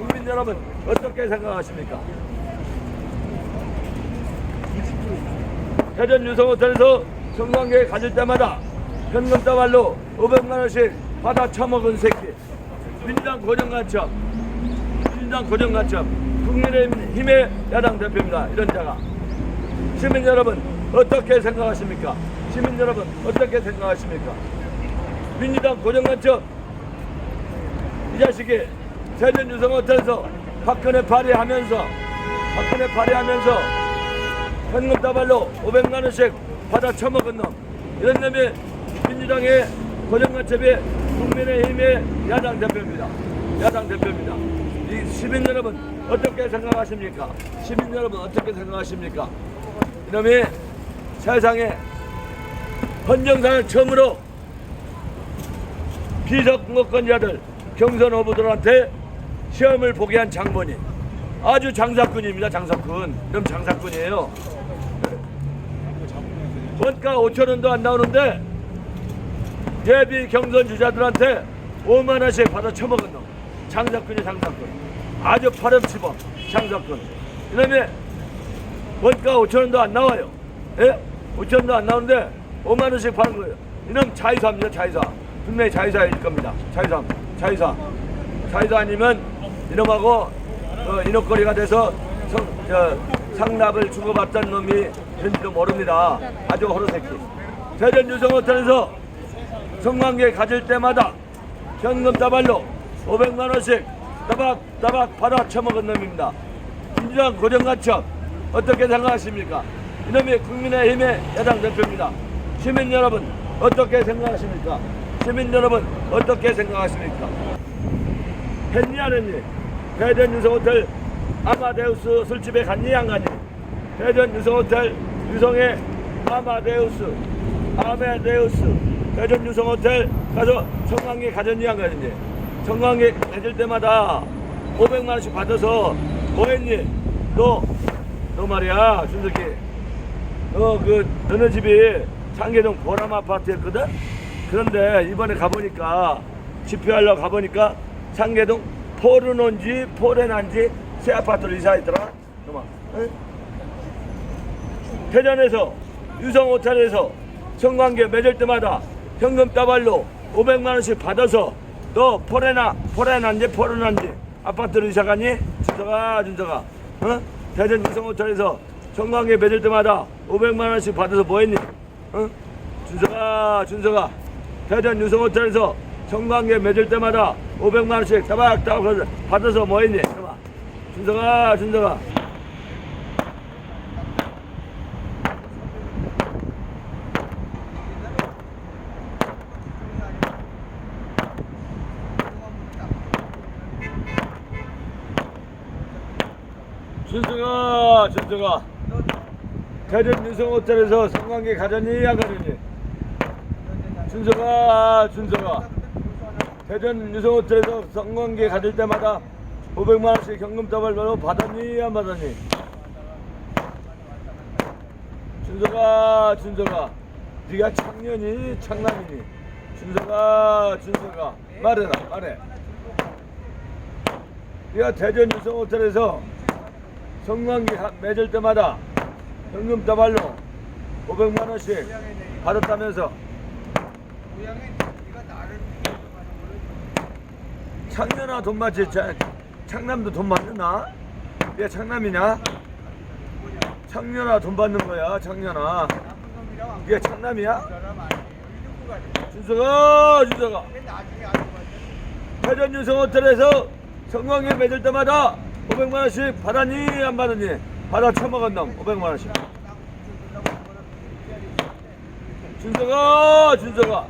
국민 여러분 어떻게 생각하십니까? 대전 유성호텔에서 성관계 가질 때마다 현금 다발로 500만 원씩 받아 처먹은 새끼 민주당 고정간첩 민주당 고정간첩 국민의힘의 야당 대표입니다 이런 자가 시민 여러분 어떻게 생각하십니까? 시민 여러분 어떻게 생각하십니까? 민주당 고정간첩 이 자식이 대전 유성호텔에서 박근혜 발의하면서 박근혜 발의하면서 현금 다발로 500만 원씩 받아 처먹은 놈 이런 놈이 민주당의 고정간첩의 국민의힘의 야당 대표입니다. 야당 대표입니다. 이 시민 여러분 어떻게 생각하십니까? 시민 여러분 어떻게 생각하십니까? 이놈이 세상에 헌정사를 처음으로 비선거권자들 경선 후보들한테 시험을 보게 한 장본인. 아주 장사꾼입니다 장사꾼. 이런 장사꾼이에요. 원가 5천 원도 안 나오는데 예비 경선 주자들한테 5만 원씩 받아 처먹은 놈. 장사꾼이 장사꾼. 아주 파렴치범 장사꾼. 이놈이 원가 5천 원도 안 나와요. 예? 5천 원도 안 나오는데 5만 원씩 파는 거예요. 이놈 자의사입니다 자의사. 분명히 자의사일 겁니다. 자의사 자의사 아니면 이놈하고 어, 인옥거리가 돼서 성, 저, 상납을 주고받던 놈이 된지도 모릅니다 아주 호로새끼 대전 유성호텔에서 성관계 가질 때마다 현금 다발로 500만 원씩 따박따박 받아 처먹은 놈입니다. 민주당 고정간첩 어떻게 생각하십니까? 이놈이 국민의힘의 야당 대표입니다. 시민 여러분 어떻게 생각하십니까? 시민 여러분 어떻게 생각하십니까? 했니 안 했니? 대전 유성호텔 아마데우스 술집에 갔니 안 갔니? 대전 유성호텔 유성의 아마데우스 아마데우스 대전 유성호텔 가서 성관계 가졌니 안 가졌니? 성관계 가질 때마다 500만 원씩 받아서 뭐 했니? 너, 너 말이야 준석이 너 그 너네 집이 창계동 보람 아파트였거든? 그런데 이번에 가보니까 집회하려고 가보니까 창계동 포르논지 포레난지 새 아파트로 이사했더라 그만 응? 대전에서 유성 호텔에서 성관계 맺을 때마다 현금 따발로 500만 원씩 받아서 너 포레나 포레난지 포르난지 아파트로 이사 가니? 준서가 준서가 어? 대전 유성 호텔에서 성관계 맺을 때마다 500만 원씩 받아서 뭐 했니? 어? 준서가 준서가 대전 유성 호텔에서 성관계 맺을 때마다 500만 원씩 따박따박 받아서 뭐 했니? 준서가 준서가 준서가 준서가 대전 유성 호텔에서 성관계 가졌니 안 가졌니? 준서가 준서가 대전 유성호텔에서 성관계 가질 때마다 500만 원씩 현금 다발로 받았니 안 받았니? 준서가 준서가 네가 청년이 창남이니? 준서가 준서가 말해라 말해. 네가 대전 유성호텔에서 성관계 하- 맺을 때마다 현금 다발로 500만 원씩 받았다면서 창년아 돈 받지 자- 창남도 돈 받느나? 얘 창남이냐? 창년아 돈 받는 거야 창년아 얘 창남이야? 준서가 준서가 대전 유성 호텔에서 성광에 맺을 때마다 500만 원씩 받았니 안 받았니? 받아 처먹은 놈 500만 원씩 준서가 준서가